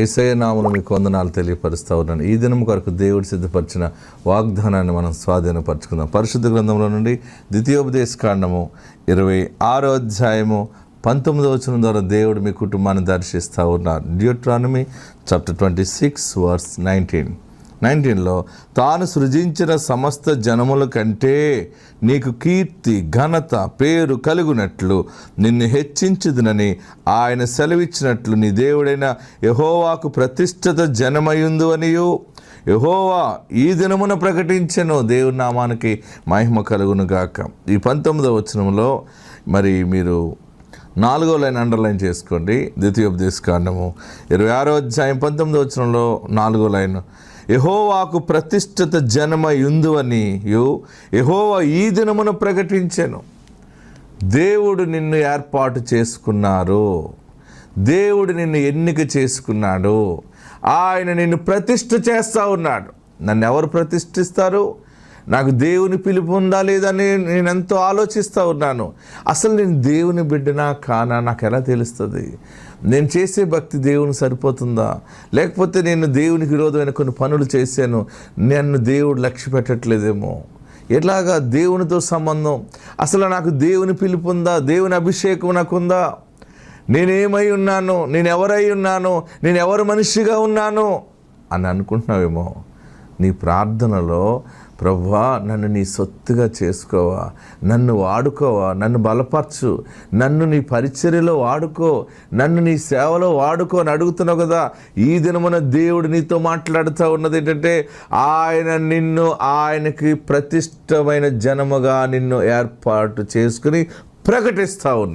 ఏసయ నామను మీకు వందనాలు తెలియపరుస్తూ ఉన్నాను. ఈ దినం కొరకు దేవుడు సిద్ధపరిచిన వాగ్దానాన్ని మనం స్వాధీనపరచుకుందాం. పరిశుద్ధ గ్రంథంలో నుండి ద్వితీయోపదేశ కాండము ఇరవై ఆరో అధ్యాయము పంతొమ్మిదవ వచనం ద్వారా దేవుడు మీ కుటుంబాన్ని దర్శిస్తూ ఉన్నారు. Deuteronomy chapter twenty six verse nineteen నైన్టీన్లో తాను సృజించిన సమస్త జనముల కంటే నీకు కీర్తి ఘనత పేరు కలుగునట్లు నిన్ను హెచ్చించుదునని ఆయన సెలవిచ్చినట్లు నీ దేవుడైన యహోవాకు ప్రతిష్టత జనమయుందు అనియు యహోవా ఈ దినమున ప్రకటించను దేవుని నామానికి మహిమ కలుగును గాక ఈ పంతొమ్మిదవ వచనంలో మరి మీరు నాలుగో లైన్ అండర్లైన్ చేసుకోండి. ద్వితీయోపదేశ కాండము ఇరవై ఆరో అధ్యాయం పంతొమ్మిదో వచనంలో నాలుగో లైన్ యహోవాకు ప్రతిష్ఠిత జనమ యుందువని యహోవా ఈ దినమును ప్రకటించాను. దేవుడు నిన్ను ఏర్పాటు చేసుకున్నారు దేవుడు నిన్ను ఎన్నిక చేసుకున్నాడు. ఆయన నిన్ను ప్రతిష్ఠ చేస్తూ ఉన్నాడు. నన్ను ఎవరు ప్రతిష్ఠిస్తారు? నాకు దేవుని పిలుపు ఉందా లేదని నేను ఎంతో ఆలోచిస్తూ ఉన్నాను. అసలు నేను దేవుని బిడ్డనా కానా? నాకు ఎలా తెలుస్తుంది? నేను చేసే భక్తి దేవుని సరిపోతుందా? లేకపోతే నేను దేవునికి విరోధమైన కొన్ని పనులు చేశాను నన్ను దేవుడు లక్ష్య పెట్టట్లేదేమో? ఎలాగా దేవునితో సంబంధం? అసలు నాకు దేవుని పిలుపు ఉందా? దేవుని అభిషేకం నాకుందా నేనేమై ఉన్నాను? నేను ఎవరై ఉన్నాను? నేను ఎవరు మనిషిగా ఉన్నాను? అని అనుకుంటున్నావేమో? నీ ప్రార్థనలో ప్రభా నన్ను నీ సొత్తుగా చేసుకోవా నన్ను వాడుకోవా నన్ను బలపరచు నన్ను నీ పరిచర్యలో వాడుకో నన్ను నీ సేవలో వాడుకో అని అడుగుతున్నావు కదా ఈ దినమున దేవుడు నీతో మాట్లాడుతూ ఉన్నది ఏంటంటే ఆయన నిన్ను ఆయనకి ప్రతిష్టమైన జనముగా నిన్ను ఏర్పాటు చేసుకుని ప్రకటిస్తూ ఉన్నా